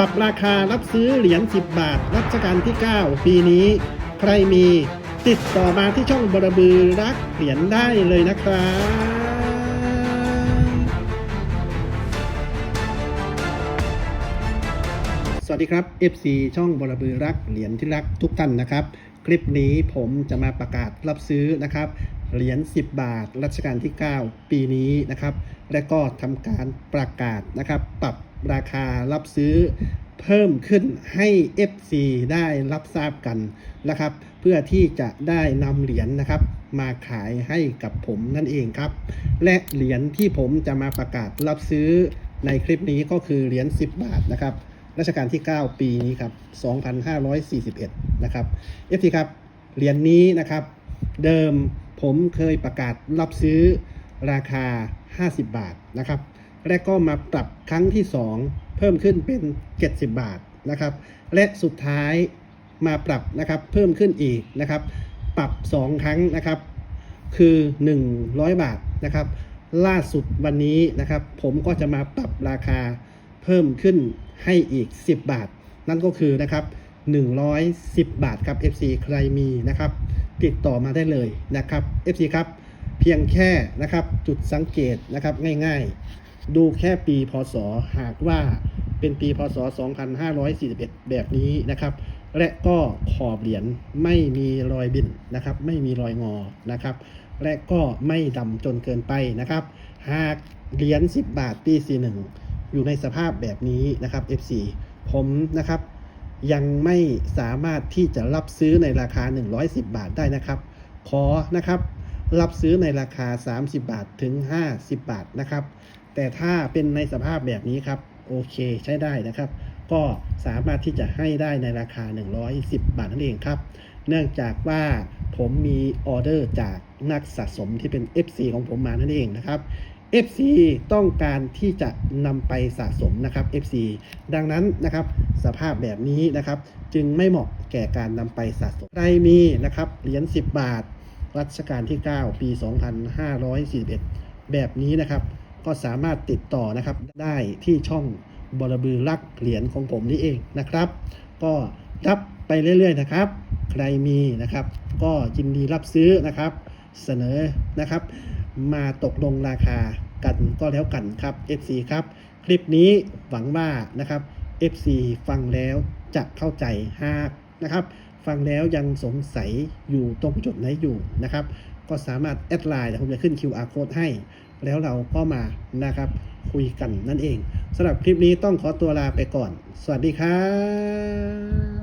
ปรับราคารับซื้อเหรียญ 10 บาท รัชกาลที่ 9 ปีนี้ ใครมีติดต่อมาที่ช่องบรบือรักเหรียญได้เลยนะครับสวัสดีครับ FC ช่องบรบือรักเหรียญที่รักทุกท่านนะครับ คลิปนี้ผมจะมาประกาศรับซื้อนะครับ เหรียญ 10 บาท รัชกาลที่ 9 ปีนี้นะครับ และก็ทำการประกาศนะครับ ปรับ ราคารับซื้อเพิ่มขึ้นให้ FC ได้รับทราบกันนะครับ เพื่อที่จะได้นำเหรียญนะครับ มาขายให้กับผมนั่นเองครับ และเหรียญที่ผมจะมาประกาศรับซื้อในคลิปนี้ก็คือเหรียญ10 บาทนะครับรัชกาลที่ 9 ปีนี้ครับ 2541 นะครับ FT ครับเหรียญนี้นะครับ เดิมผมเคยประกาศรับซื้อราคา 50 บาทนะครับ และก็มาปรับครั้งที่ 2 เพิ่มขึ้นเป็น 70 บาทนะครับ และสุดท้ายมาปรับนะครับเพิ่มขึ้นอีกนะครับ ปรับ 2 ครั้งนะครับ คือ 100 บาทนะครับ ล่าสุดวันนี้นะครับ ผมก็จะมาปรับราคาเพิ่มขึ้นให้อีก 10 บาท นั่นก็คือนะครับ 110 บาทครับ FC ใครมีนะครับ ติดต่อมาได้เลยนะครับ FC ครับเพียงแค่นะครับจุดสังเกตนะครับง่ายๆ ดูแค่ปีพศหากว่าเป็นปีพศ 2541 แบบนี้นะครับ และก็ขอบเหรียญไม่มีรอยบินนะครับ ไม่มีรอยงอนะครับ และก็ไม่ดำจนเกินไปนะครับ หากเหรียญ10 บาทปี 41 อยู่ในสภาพแบบนี้นะครับ FC ผมนะครับ ยังไม่สามารถที่จะรับซื้อในราคา 110 บาทได้นะครับ ขอนะครับ รับซื้อในราคา 30 บาทถึง 50 บาทนะครับ แต่ถ้าเป็นในสภาพแบบนี้ครับ โอเคใช้ได้นะครับ ก็สามารถที่จะให้ได้ในราคา 110 บาทนั่นเองครับ เนื่องจากว่าผมมีออเดอร์จากนักสะสมที่เป็น FC ของผมมานั่นเองนะครับ FC ต้องการที่จะนำไปสะสมนะครับ FC ดังนั้นนะครับ สภาพแบบนี้นะครับ จึงไม่เหมาะแก่การนำไปสะสมใครมีนะครับเหรียญ10 บาท รัชกาลที่ 9 ปี 2541 แบบนี้นะครับ ก็สามารถติดต่อนะครับได้ที่ช่องบรบือรักเหรียญของผมนี่เองนะครับ ก็รับไปเรื่อยๆนะครับ ใครมีนะครับ ก็ยินดีรับซื้อนะครับ เสนอนะครับ มาตกลงราคากันก็แล้วกันครับ FC ครับ คลิปนี้หวังว่านะครับ FC ฟังแล้วจะเข้าใจหากนะครับ ฟังแล้วยังสงสัยอยู่ตรงจุดไหนอยู่นะครับ ก็สามารถแอดไลน์เดี๋ยวผมจะขึ้น QR code ให้ แล้วเราก็มานะครับคุยกันนั่นเองสำหรับคลิปนี้ต้องขอตัวลาไปก่อน สวัสดีครับ